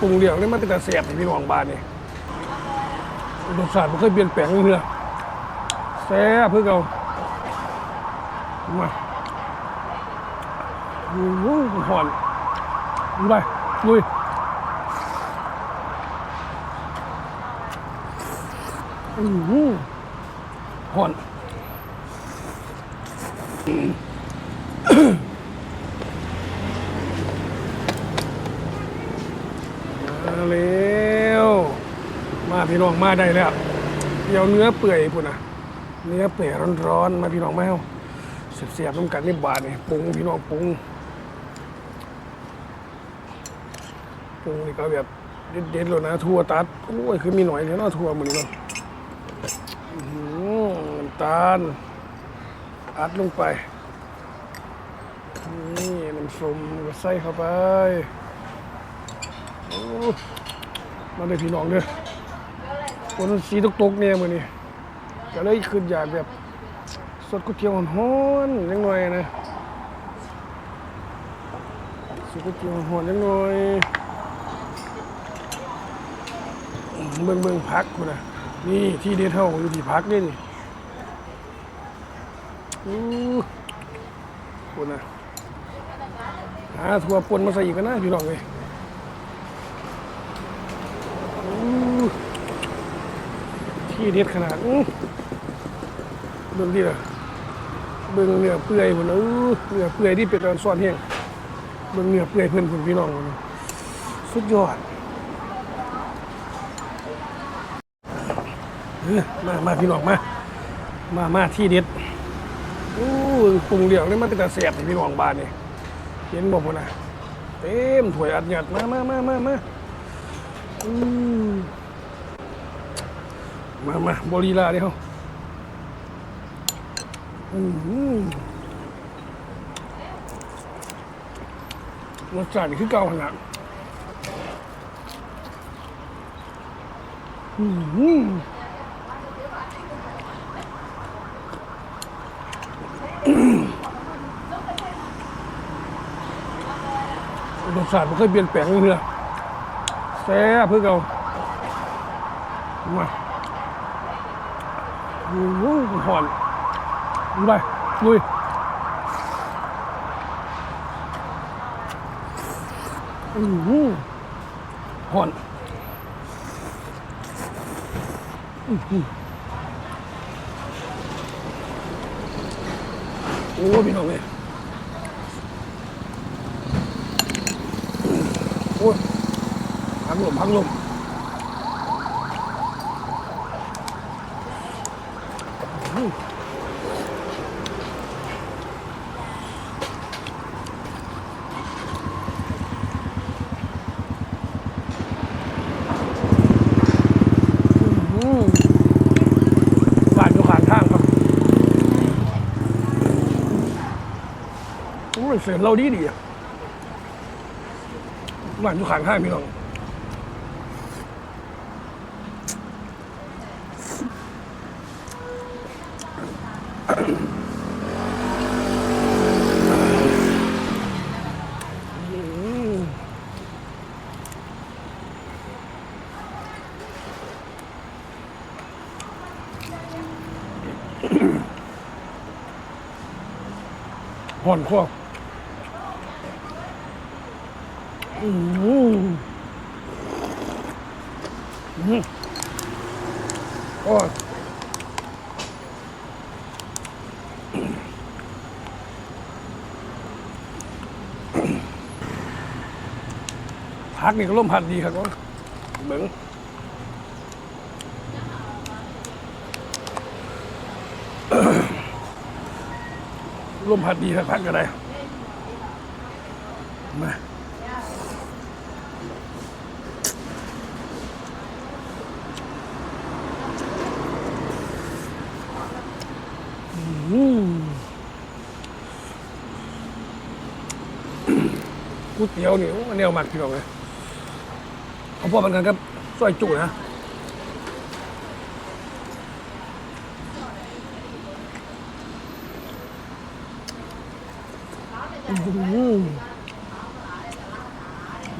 ปรุงเลี้ยงนี่มันเป็นแต่แสบที่พี่น้องบ้านนี่รสชาติมันเคยเปลี่ยนแปลงเลยแซ่บเพื่อเรามาโอ้โหหอนลุยไปลุยอือหือหอน มาแล้วมา พี่น้องมาได้แล้วเดี๋ยวเนื้อเปื่อยพุ่นนะเนื้อเปื่อยร้อนๆมาพี่น้องมาเอาเสียบๆน้ำกันนี่บาทนี่ปรุงพี่น้องปรุงปรุงนี่ก็แบบเด็ดๆเลยนะทั่วตัดโอ้ยคือมีหน่อยเดียวเนาะทั่วมันนี่เนาะอื้อหือน้ำตาลอัดลงไปนี่น้ำส้มก็ใส่เข้าไปมาเลยพี่น้องเด้อ คนสีตกๆเนี่ยมือนี่ก็เลยขึ้นอยากแบบสดก๋วยเตี๋ยวฮ้อนๆยังหน่อยนะสดก๋วยเตี๋ยวฮ้อนยังหน่อยเบิ่งเบิ่งพักคุณนะนี่ที่เด็ดเท่าอยู่ที่พักนี่นี่อู้คุณนะหาถั่วปนมาใส่อีกกันนะพี่น้องเลย ที่เด็ดขนาดอื้อเบิ่งดิล่ะเบิ่งเนื้อเปื่อยพุ่นนะอู้เนื้อเปื่อยที่เป็นตอนซ่อนแห้งเบิ่งเนื้อเปื่อยเพิ่นพุ่นพี่น้องคนสุดยอดมามาพี่น้องมา มามาที่เด็ดอู้ปรุงเลี้ยงนี่มันเป็นตาแสบที่พี่น้องบ้านนี่เห็นบ่พุ่นนะเต็มถ้วยอัดหยัดมามามามามาอืม มามาบริลาเดียวอืมรสชาติคือเก่าขนาดอืมรสชาติมันเคยเปลี่ยนแปลงเลยแซ่บเพื่อเรามา หหอนลุยไปลุยอือหือหอนอือหือโอ้พี่น้องเอ้ยโอ้ยพังลมพังลมอื้อหือบ้านอยู่ข้างทางครับโอ้ย เสียงเราดีดีอะบ้านอยู่ขางทางพี่น้องห่อนคอ อืมอืมโอ้ยพักนี่ก็ล่มพัดดีครับว่าเบิ้งลมพัดดีครับพักก็ได้มา ก๋วยเตี๋ยวนี่โอ้แนวหมักพี่น้องเลยเขาพอมันกันกับซอยจุนะ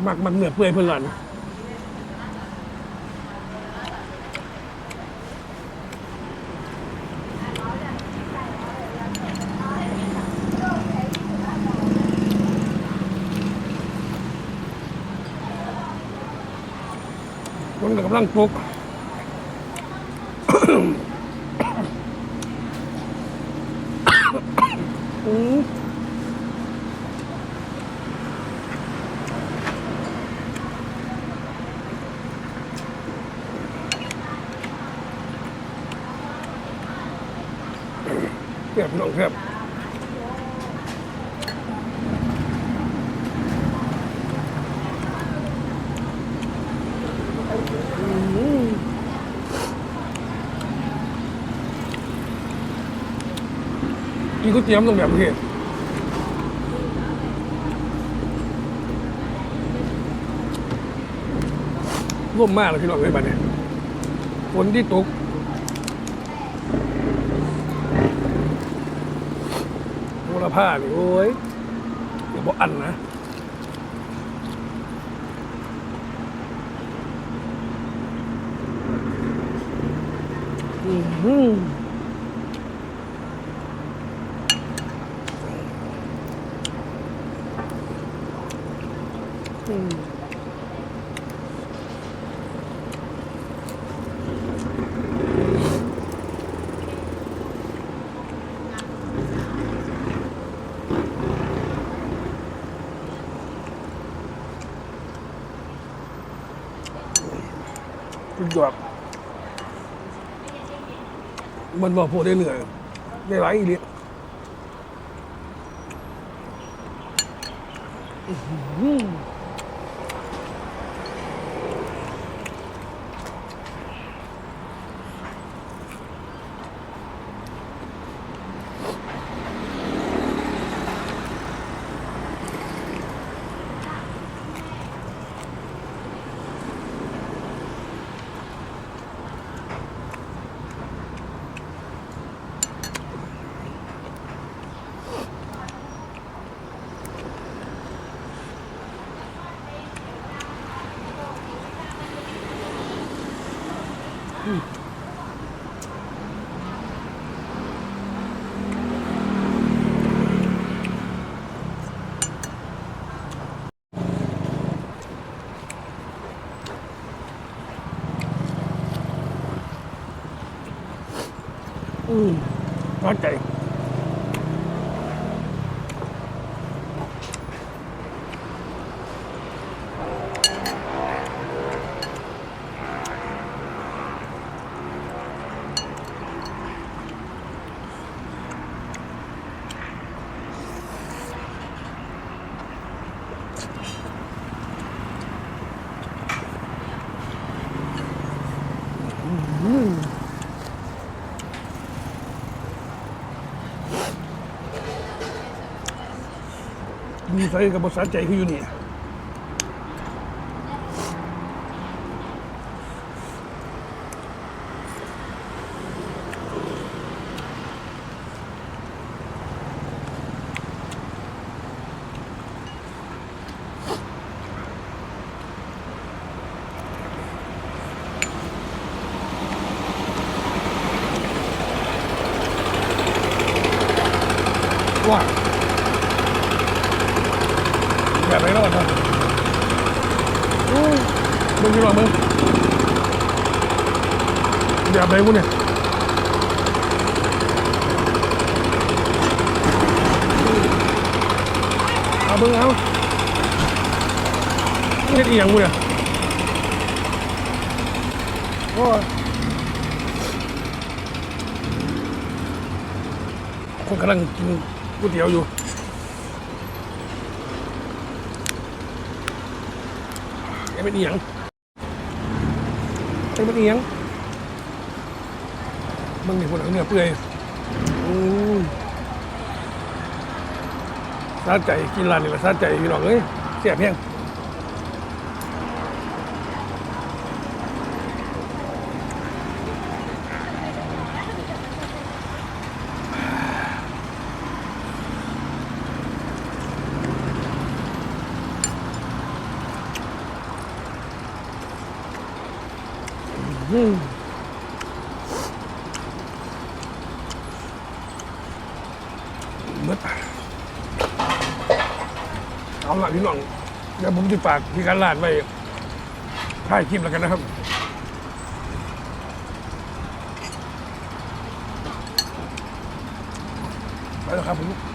หมักมันเหนือเปื่อยเพื่อน หลันนกำลังปลุกอืมเรียบน้องครับ กินก๋วยเตี๋ยวต้องแบบนี้ร่วมมากเลยพี่น้องเลยบัดเนี่ยฝนที่ตกโมลผ้านี่โอ้ยอย่าบอกอันนะอือหือ อืม สุดยอดมันบอกพวกได้เหนื่อยได้หลายอีเลียอื มร้อนใจ มีใส่กับบสาใจคืออยู่นี่ว่า แบบไหนรอดนะอู้มึงกี่รอดมึงแบบไหนกูเนี่ยเอาเบิ้งเอาเฮ็ดอีหยังกูเนี่ยโอ้ยคนกำลังกินก๋วยเตี๋ยวอยู่ ไอ้เป็นเอียงไอ้เป็นเอียงมึงนี่คนหนังเนื้อเปื่อยอืมซาใจกินร้านนี่แหละซาใจพี่น้องเอ้ยเสียบแห้ง มดเอาละพี่น้องเดี๋ยวผมจะฝากพี่การลาดไว้ถ่ายคลิปแล้วกันนะครับไปแล้วครับผม